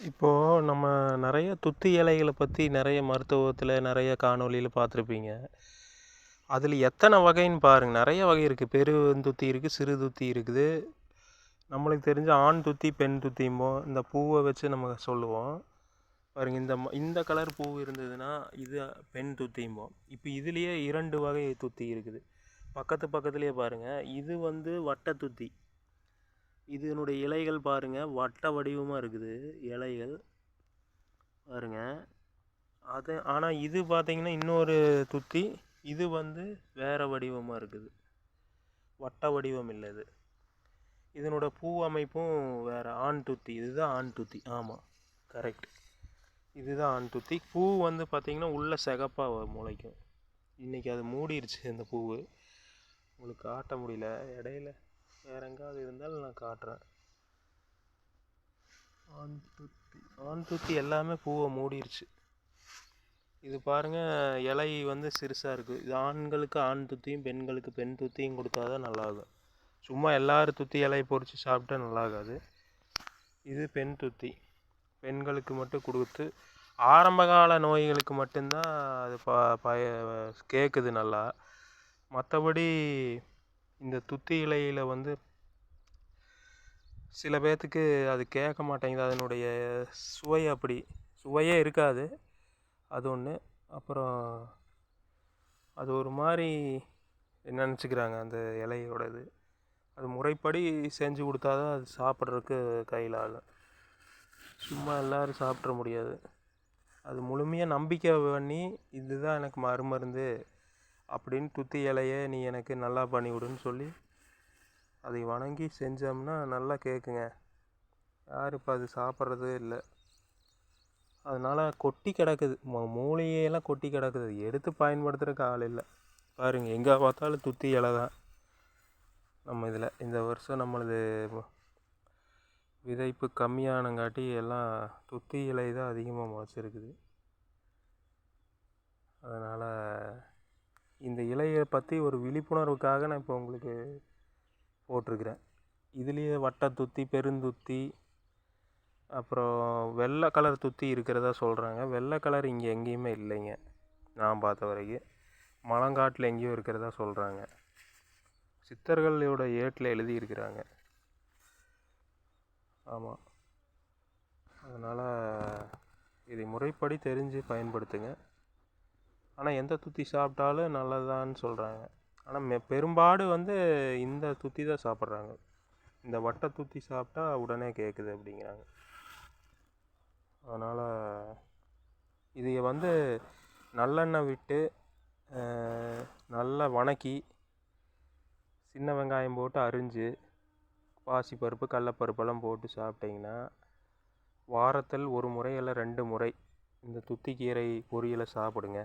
இப்போது நம்ம நிறைய துத்தி இலைகளை பற்றி நிறைய மருத்துவத்தில் நிறைய காணொலியில் பார்த்துருப்பீங்க. அதில் எத்தனை வகைன்னு பாருங்கள் நிறைய வகை இருக்குது பெருந்துத்தி இருக்குது சிறு துத்தி இருக்குது. நம்மளுக்கு தெரிஞ்ச ஆண் துத்தி, பெண் துத்திம்போம். இந்த பூவை வச்சு நம்ம சொல்லுவோம். பாருங்கள் இந்த ம இந்த கலர் பூ இருந்ததுன்னா, இது பெண் துத்திம்போம். இப்போ இதுலேயே இரண்டு வகை துத்தி இருக்குது. பக்கத்து பக்கத்துலேயே பாருங்கள் இது வந்து வட்ட துத்தி. இதனுடைய இலைகள் பாருங்கள் வட்ட வடிவமாக இருக்குது இலைகள். பாருங்கள் அது ஆனால் இது பார்த்திங்கன்னா இன்னொரு துத்தி. இது வந்து வேறு வடிவமாக இருக்குது. வட்ட வடிவம் இல்லை இது. இதனோட பூ அமைப்பும் வேறு ஆண் துத்தி. இதுதான் ஆண் துத்தி. ஆமாம் கரெக்ட். இதுதான் ஆண் துத்தி. பூ வந்து பார்த்திங்கன்னா உள்ள சிகப்பாக முளைக்கும். இன்றைக்கி அது மூடிடுச்சு இந்த பூவு. உங்களுக்கு காட்ட முடியல. இடையில வேற எங்காவது இருந்தாலும் நான் காட்டுறேன். ஆண் துத்தி. ஆண் துத்தி எல்லாமே பூவ மூடிருச்சு. இது பாருங்க இலை வந்து சிறுசா இருக்கு. இது ஆண்களுக்கு ஆண் துத்தியும், பெண்களுக்கு பெண் துத்தியும் குடுத்தா தான் நல்லாகும். சும்மா எல்லாரும் துத்தி இலைய பொறிச்சு சாப்பிட்டா நல்லாகாது. இது பெண் துத்தி. பெண்களுக்கு மட்டும் குடுத்து ஆரம்பகால நோய்களுக்கு மட்டும் தான் அது ப பய கேட்குது நல்லா. மத்தபடி இந்த துத்தி இலையில் வந்து சில பேர்த்துக்கு அது கேட்க மாட்டேங்குது. அதனுடைய சுவை அப்படி. சுவையே இருக்காது. அது ஒன்று அப்புறம் அது ஒரு மாதிரி நினச்சிக்கிறாங்க அந்த இலையோட இது. அது முறைப்படி செஞ்சு கொடுத்தா தான் அது சாப்பிட்றதுக்கு கையில் ஆகும். சும்மா எல்லோரும் சாப்பிட்ற முடியாது. அது முழுமையாக நம்பிக்கை பண்ணி, இதுதான் எனக்கு மருமருந்து அப்படின்னு துத்தி இலைய நீ எனக்கு நல்லா பண்ணிவிடுன்னு சொல்லி, அதை வணங்கி செஞ்சோம்னா நல்லா கேட்குங்க. யாரும் இப்போ அது சாப்பிட்றதே இல்லை அதனால் கொட்டி கிடக்குது. ம மூலிகையெல்லாம் கொட்டி கிடக்குது. எடுத்து பயன்படுத்துகிறக்கு ஆள் இல்லை பாருங்கள் எங்கே பார்த்தாலும் துத்தி இலை தான். நம்ம இதில் இந்த வருஷம் நம்மளது விதைப்பு கம்மியானங்காட்டி எல்லாம் துத்தி இலை தான் அதிகமாக முளைச்சிருக்குது. அதனால் இந்த இலையை பற்றி ஒரு விழிப்புணர்வுக்காக நான் இப்போ உங்களுக்கு போட்டிருக்கிறேன். இதுலேயே வட்ட துத்தி, பெருந்துத்தி, அப்புறம் வெள்ளை கலர் துத்தி இருக்கிறதா சொல்கிறாங்க வெள்ளை கலர் இங்கே எங்கேயுமே இல்லைங்க. நான் பார்த்த வரைக்கும். மலங்காட்டில் எங்கேயோ இருக்கிறதா சொல்கிறாங்க சித்தர்களோட ஏட்டில் எழுதியிருக்கிறாங்க. ஆமாம் அதனால் இதை முறைப்படி தெரிஞ்சு பயன்படுத்துங்க. ஆனால் எந்த துத்தி சாப்பிட்டாலும் நல்லதுதான்னு சொல்கிறாங்க ஆனால் மெ பெரும்பாடு வந்து இந்த துத்தி தான் சாப்பிட்றாங்க. இந்த வட்டை துத்தி சாப்பிட்டா உடனே கேட்குது அப்படிங்கிறாங்க. அதனால் இதைய வந்து நல்லெண்ணெய் விட்டு நல்லா வணக்கி, சின்ன வெங்காயம் போட்டு அரிஞ்சு, பாசிப்பருப்பு, கடலப்பருப்பெல்லாம் போட்டு சாப்பிட்டிங்கன்னா வாரத்தில் ஒரு முறை இல்லை ரெண்டு முறை இந்த துத்தி கீரை சாப்பிடுங்க.